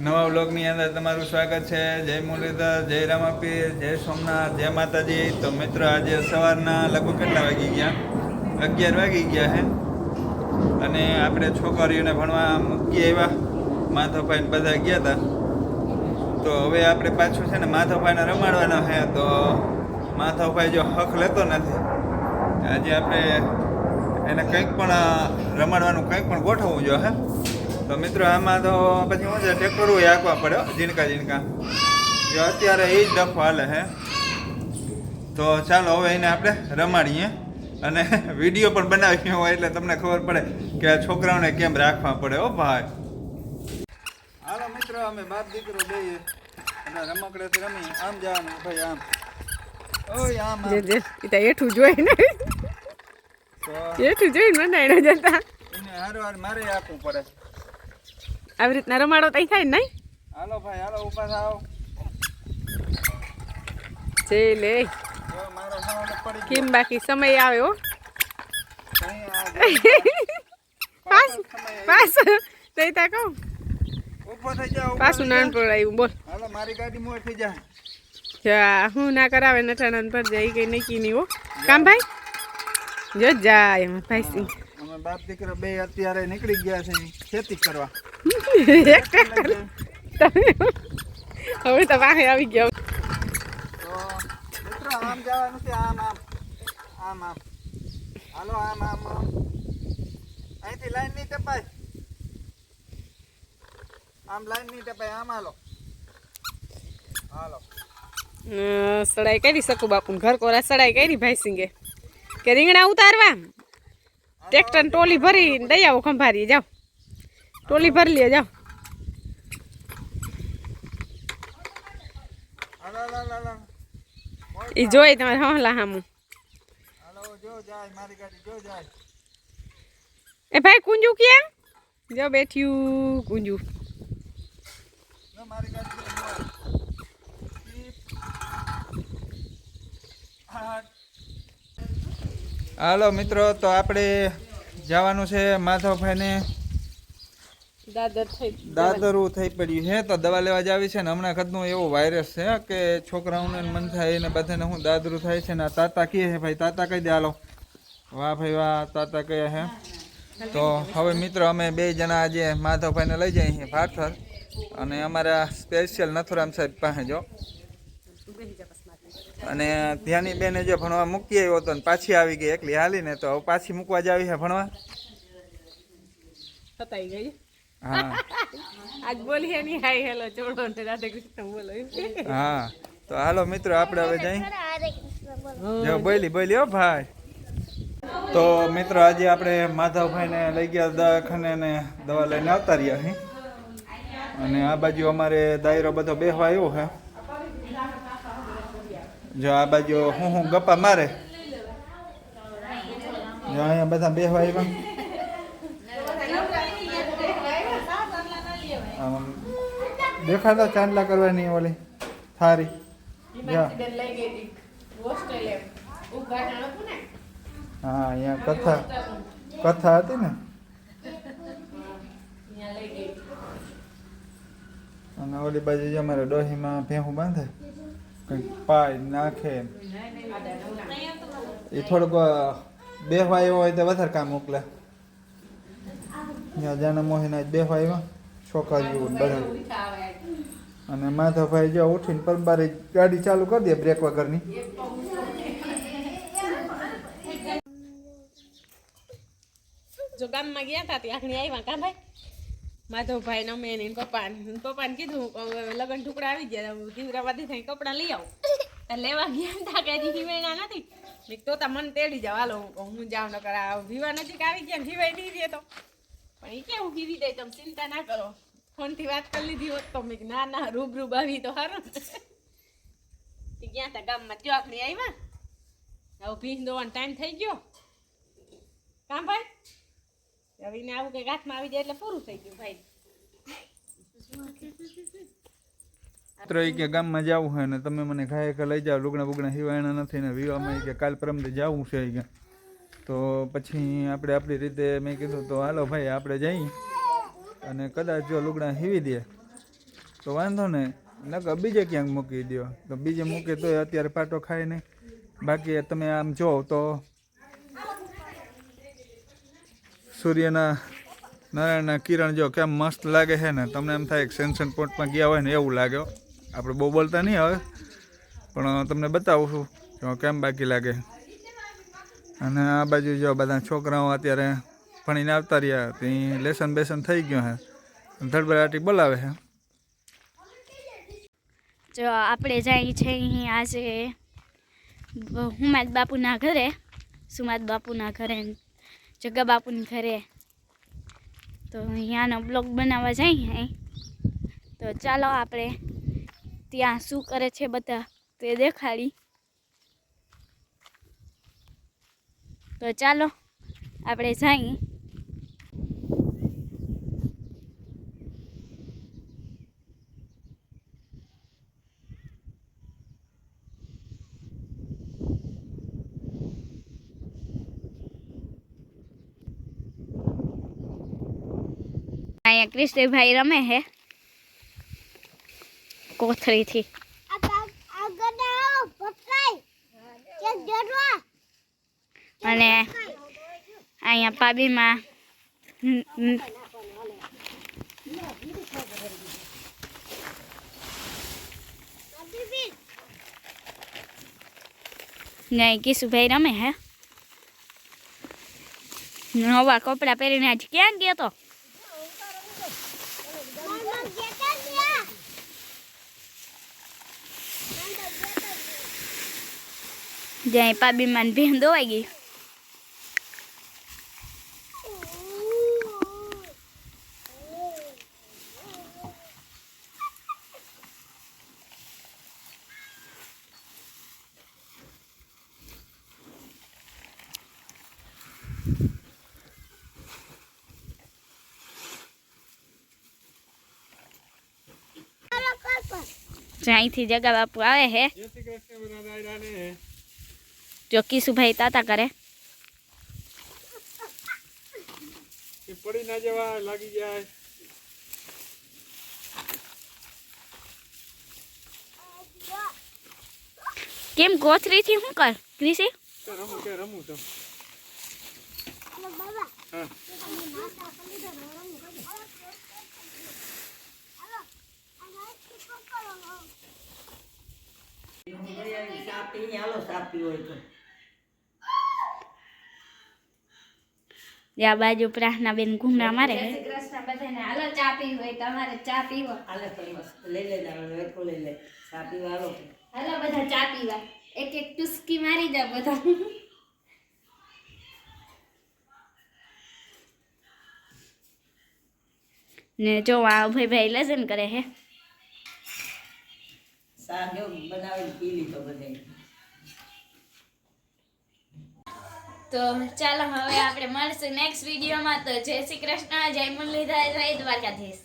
નવા વ્લોગની અંદર તમારું સ્વાગત છે. જય મુરલીધર, જય રામાપીર, જય સોમનાથ, જય માતાજી. તો મિત્રો, આજે સવારના લગભગ કેટલા વાગી ગયા? અગિયાર વાગી ગયા હે. અને આપણે છોકરીઓને ભણવા મૂકી આવ્યા. માધવભાઈ ને બધા ગયા હતા તો હવે આપણે પાછું છે ને માધવભાઈને રમાડવાના હે. તો માધવભાઈ જો હક લેતો નથી. આજે આપણે એને કંઈક પણ રમાડવાનું કંઈક પણ ગોઠવવું જોઈએ હે. તો મિત્રો આમાં તો પછી શું છે ટ્રેક્ટરો આંકવા પડે ઝીણકા ઝીણકા. જો અત્યારે એ જ ડફો હાલે હે. તો ચાલો હવે એને આપણે રમાડીએ. અને વીડિયો પણ બનાવી હોય એટલે તમને ખબર પડે કે આ છોકરાઓને કેમ રાખવા પડે ઓ ભાઈ. હાલો મિત્રો અમે બાપ દીકરો જઈએ. અને રમકડેથી રમી આમ જવાનું ભાઈ આમ. ઓય આમ જે જે એઠું જોઈને. એઠું જોઈને મને જતા. એને હારો હાર મારે આપવું પડે. આવી રીતના રમાડો તઈ થાય નહીં? હાલો ભાઈ હાલો ઊભા આવો જે લે. કેમ બાકી સમય આવ્યો કઈ પાસ પાસ. તઈ તા કહું. ઊભો થઈ જાઓ પાછું નાનપણ આવ્યું બોલ. હાલો મારી ગાડી મોર થઈ જા. જા હું ના કરાવે નઠાણન પર જાય કઈ નક્કી નહીં હો. કામ ભાઈ? જો જાય ભાઈ સિંહ. અમે બાપ દીકરા બે અત્યારે નીકળી ગયા છે ખેતી કરવા. હવે તો પાસે આવી ગયો મિત્રો આમ જવાનું છે આમ આમ આમ આમ હાલો આમ આમ અહીંથી લાઈન નહીં આમ લાઈન નહીં ટપાય આમ હાલો હાલો સડાઈ કરી શકું બાપુ. ઘર કોરા સડાઈ કરી ભાઈ સિંગે. કે રીંગણા ઉતારવા? ટ્રેક્ટર ટોલી ભરી દઈ આવો ખંભારી જાઓ. ટોલી ભરી લે જાઓ. એ જોઈ તમારે હમલા હામું. એ ભાઈ, કુંજુ ક્યાં? જો બેઠ્યું, કુંજુ. હાલો મિત્રો, તો આપણે જવાનું છે માધવભાઈને. દાદર થઈ પડ્યું છે. તો દવા લેવા જાવી છે ને હમણાં કદનો એવો વાયરસ છે કે છોકરાઓને મન થાય ને બધાને હું દાદરું થાય છે ને તાતા કહે છે ભાઈ તાતા કહી દે હાલો. વાહ ભાઈ વાહ તાતા કહે છે. તો હવે મિત્રો અમે બે જણા આજે માધવભાઈને લઈ જઈએ છીએ ભાથર. અને અમારા સ્પેશિયલ નથુરામ સાહેબ પાસે જો. અને ત્યાંની બેને જો ભણવા મૂકી આવ્યો હતો ને પાછી આવી ગઈ એકલી હાલીને તો પાછી મૂકવા જ આવી છે ભણવા? ગઈ. આજ બોલીએ નહીં. હાય હેલો ચોડો ને રાધે કૃષ્ણ બોલો. હા. તો હાલો મિત્રો આપણે હવે જઈ. જો બોલી બોલી હો ભાઈ. તો મિત્રો આજે આપણે માધવભાઈને લઈ ગયા દવાખાને ને દવા લઈને આવતા રહ્યા હે. અને આ બાજુ અમારે દાયરો બધો બેહવા આવ્યો હે. જો આ બાજુ હું હું ગપ્પા મારે. જો અહીંયા બધા બેહવા આવ્યા. દેખાતા ચાંદલા કરવાની ઓલી થારી. હા અહીંયા કથા કથા હતી ને. અને ઓલી બાજુ જે અમારે ડોહીમાં ભેહું બાંધે કંઈક પાય નાખે. એ થોડુંક બેહવા આવ્યો હોય તો વધારે કામ મોકલે. જાણે જાના મોહીના જ બેહવા આવ્યા. છોકરીઓ બધા અને માધવભાઈ જો ઉઠીને પરબારી ગાડી ચાલુ કરી દે બ્રેક વગરની. જો ગામમાં ગયા હતા ત્યાં આવ્યા કા ભાઈ? માધવભાઈ ને અમે પપ્પાને એના પપ્પા ને. પપ્પાને કીધું હવે લગન ઠુકડા આવી ગયા. દીવરાવાદી થઈ કપડાં લઈ આવું. લેવા ગયા હતા કે હજી નથી. મેં તો તા મને તેડી જાવ હાલો હું જાઉં નકર આ વિવા નજીક આવી ગયા ને હિવાય નહીં દે તો. પણ એ કેવું હિવી દે તમે ચિંતા ના કરો. ફોનથી વાત કરી લીધી હોત તો મેં ના ના, રૂબરૂ આવી તો સારું તે ગયા હતા ગામમાં ત્યો આગળ આવ્યા હવે ભીંસ દોવાનો ટાઈમ થઈ ગયો. કામ ભાઈ? રવિને આવું કંઈક હાથમાં આવી જાય એટલે પૂરું થઈ ગયું, ભાઈ. મિત્રો કે ગામમાં જવું હોય ને તમે મને ખાય કે લઈ જાઓ, લુગણા બુગણા હિવાયણા નથી ને વિવામાં કે કાલ પરમથી જવું છે કે. તો પછી આપણે આપણી રીતે મેં કીધું તો હાલો ભાઈ, આપણે જઈએ. અને કદાચ જો લુગડા હીવી દે, તો વાંધો નહીં. નકર બીજે ક્યાંક મૂકી દો તો બીજે મૂકે તો અત્યારે પાટો ખાય નહીં. બાકી તમે આમ જો તો સૂર્યના નારાયણના કિરણ જો કેમ મસ્ત લાગે છે ને, તમને એમ થાય કે સેન્સન પોઈન્ટમાં ગયા હોય ને એવું લાગે આપણે બહુ બોલતા નહીં હવે. પણ તમને બતાવું છું કેમ બાકી લાગે. અને આ બાજુ જો બધા છોકરાઓ અત્યારે ભણીને આવતા રહ્યા ત્યાં લેસન બેસન થઈ ગયું છે ધડબડાટી બોલાવે છે જો આપણે જઈએ છીએ અહીં આજે હુમાદ બાપુના ઘરે સુમાદ બાપુના ઘરે જગા બાપુના ઘરે તો અહીંયાનો બ્લોગ બનાવવા જઈએ અહીં તો ચાલો આપણે ત્યાં શું કરે છે બધા તે દેખાડી તો ચાલો આપણે જઈએ અહીંયા કૃષ્ણભાઈ રમે છે કોથળીથી અને અહીંયા પાબીમાં હમ, હમ, ને કિશુભાઈ રમે હે નવા કપડાં પહેરીને આજ ક્યાં ગયો તો જ્યાં પાબીમાં ભેન દોવાઈ ગઈ. જ્યાંથી જગા બાપુ આવે હે જો કિશુભાઈ તાતા કરે પડી ના જવા લાગી જાય કેમ કોથળીથી શું કર ક્રિસી રમું કે રમું તો? હા. આ બાજુ પ્રાર્થના બેન ઘૂમરા મારે હે કૃષ્ણ બધાને હાલો ચા પીવી હોય તમારે ચા પીવો હાલે તો મસ્ત લઈ લે દાડો વેકો લઈ લે ચા પીવા હાલો હાલો બધા ચા પીવા એક એક ટુસ્કી મારી દે બધા ને જો આ ભાઈ ભાઈ લસન કરે હે ચા જો બનાવીને પી લીધો બધે તો ચાલો હવે આપણે મળશું નેક્સ્ટ વિડીયોમાં તો જય શ્રી કૃષ્ણ, જય મુરલીધર, જય દ્વારકાધીશ.